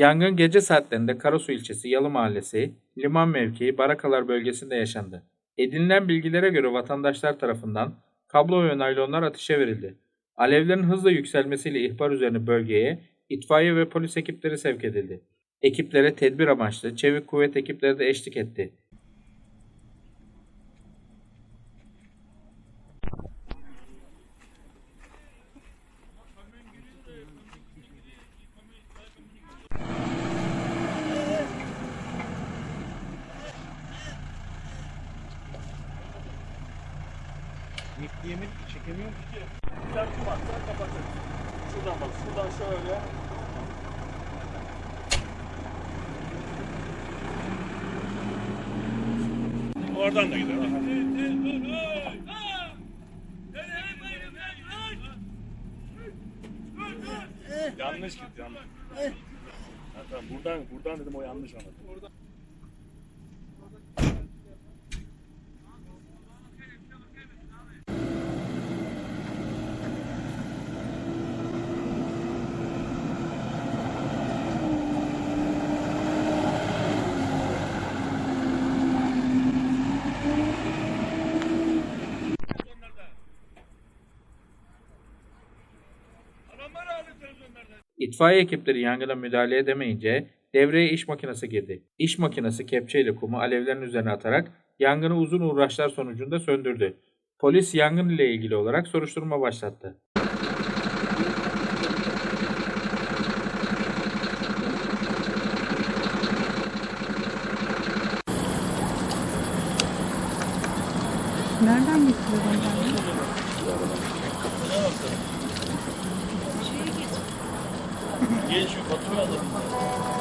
Yangın gece saatlerinde Karasu ilçesi Yalı Mahallesi, Liman Mevkii, Barakalar bölgesinde yaşandı. Edinilen bilgilere göre vatandaşlar tarafından kablo ve naylonlar ateşe verildi. Alevlerin hızla yükselmesiyle ihbar üzerine bölgeye itfaiye ve polis ekipleri sevk edildi. Ekiplere tedbir amaçlı çevik kuvvet ekipleri de eşlik etti. Mikleyemir çekemiyor ki. Şarkı varsa kapatın. Şuradan bak, şuradan şöyle. Oradan da gider. yanlış gitti yanlış. Ha, tamam, buradan buradan dedim o yanlış anladı. İtfaiye ekipleri yangına müdahale edemeyince devreye iş makinesi girdi. İş makinesi kepçeyle kumu alevlerin üzerine atarak yangını uzun uğraşlar sonucunda söndürdü. Polis yangın ile ilgili olarak soruşturma başlattı. Nereden getiriyor onlar? Geç şu fatura da.